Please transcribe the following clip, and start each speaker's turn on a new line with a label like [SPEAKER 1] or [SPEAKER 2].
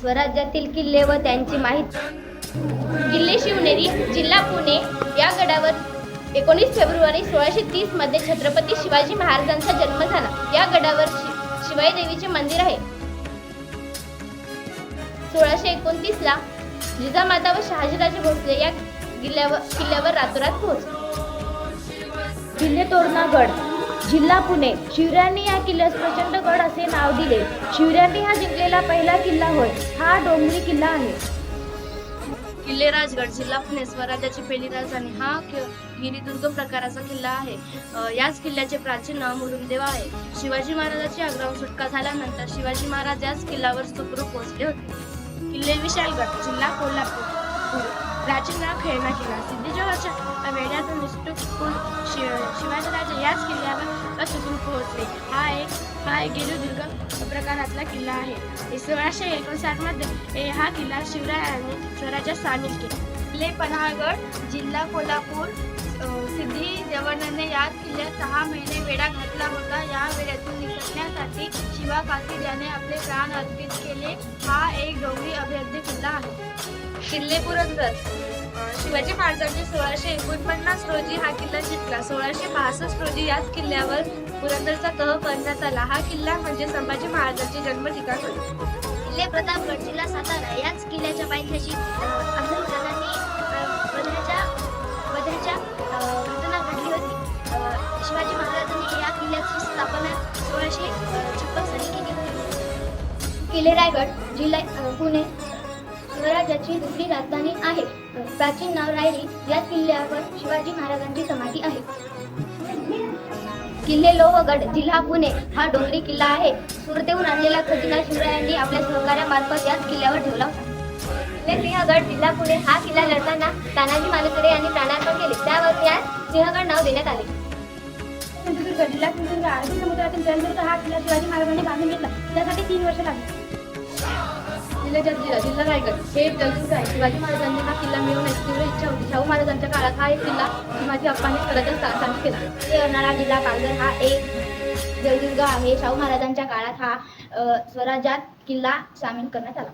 [SPEAKER 1] स्वराज्यातील किल्ले व त्यांची माहिती. किल्ले शिवनेरी जिल्हा पुणे या गडावर एकोणीस फेब्रुवारी सोळाशे तीसमध्ये छत्रपती शिवाजी महाराजांचा जन्म झाला. या गडावर शि- शिवाई देवीचे मंदिर आहे. सोळाशे एकोणतीस ला जिजामाता व शहाजीराजे भोसले या किल्ल्यावर किल्ल्यावर रातोरात पोहोचले. किल्ले तोरणागड जिल्हा पुणे. शिवरायांनी या किल्ल्यास प्रचंड गड असे नाव दिले. शिवरायांनी हा जिंकलेला पहिला किल्ला होय. हा डोंगरी किल्ला आहे.
[SPEAKER 2] किल्ले राजगड जिल्हा पुणे स्वराज्याची पहिली राजधानी. हा कि- गिरिदुर्ग प्रकाराचा किल्ला आहे. याच किल्ल्याचे प्राचीन नाव मुरुमदेव आहे. शिवाजी महाराजाची आग्राहून सुटका झाल्यानंतर शिवाजी महाराज याच किल्ल्यावर सुखरूप पोहोचले होते. किल्ले विशालगड जिल्हा कोल्हापूर. प्राचीन नाव खेळणा किल्ला. सिद्धेश्वराच्या वेड्यातून निष्ठुपूर शिवाजीराजे याच किल्ल्यावर सुखरूप पोहोचले हा एक हा एक गिरुदुर्ग प्रकारातला किल्ला आहे. सोळाशे एकोणसाठमध्ये हा किल्ला शिवरायाने स्वराज्यात सामील केला. किल्ले पन्हाळगड जिल्हा कोल्हापूर सिद्धी देवानंदने या किल्ल्यात सहा महिने वेढा घातला होता. या वेड्यातून निसटण्यासाठी शिवा कासिद याने आपले प्राण अर्पित केले. हा एक डोंगरी अभेद्य किल्ला आहे. किल्ले पुरंदर. शिवाजी महाराजांनी सोळाशे एकोणपन्नास रोजी हा किल्ला जिंकला. सोळाशे पासष्ट रोजी याच किल्ल्यावर पुरंदरचा तह करण्यात आला. हा किल्ला म्हणजे संभाजी महाराजांचे जन्म ठिकाण होते.
[SPEAKER 1] किल्ले प्रतापगड जिल्हा सातारा याच किल्ल्याच्या पायथ्याशी अफजल खानाने घटना घडली होती. शिवाजी महाराजांनी या किल्ल्याची स्थापना सोळाशे छप्पन साली केली होती. किल्ले रायगड जिल्हा पुणे स्वराज्याची दुसरी राजधानी आहे. प्राचीन नाव रायरी या किल्ल्यावर शिवाजी महाराजांची समाधी आहे. किल्ले लोहगड जिल्हा पुणे हा डोंगरी किल्ला आहे. सुरतेहून आणलेला खजिना शिवरायांनी आपल्या सहकार्यामार्फत याच किल्ल्यावर ठेवला. होता किल्ले सिंहगड जिल्हा पुणे हा किल्ला लढताना तानाजी मालुसरे यांनी प्राणार्पण केले. त्यावर यास सिंहगड नाव देण्यात आले. सिंधुदुर्ग जिल्हा सिंधुदुर्ग अरबी समुद्रातील जलदुर्ग हा किल्ला शिवाजी महाराजांनी बांधून घेतला. त्यासाठी तीन वर्ष लागली.
[SPEAKER 2] जिल्ह्याच्या जिल्हा जिल्हा रायगड. हे एक आहे. शिवाजी महाराजांनी हा किल्ला मिळवण्याची तीव्र इच्छा होती. शाहू महाराजांच्या काळात हा एक किल्ला शिवाजी अप्पांनी स्वराज्यात स्थापित केला.
[SPEAKER 1] येणारा जिल्हा पालघर हा एक जलदुर्ग आहे. शाहू महाराजांच्या काळात हा स्वराज्यात किल्ला सामील करण्यात आला.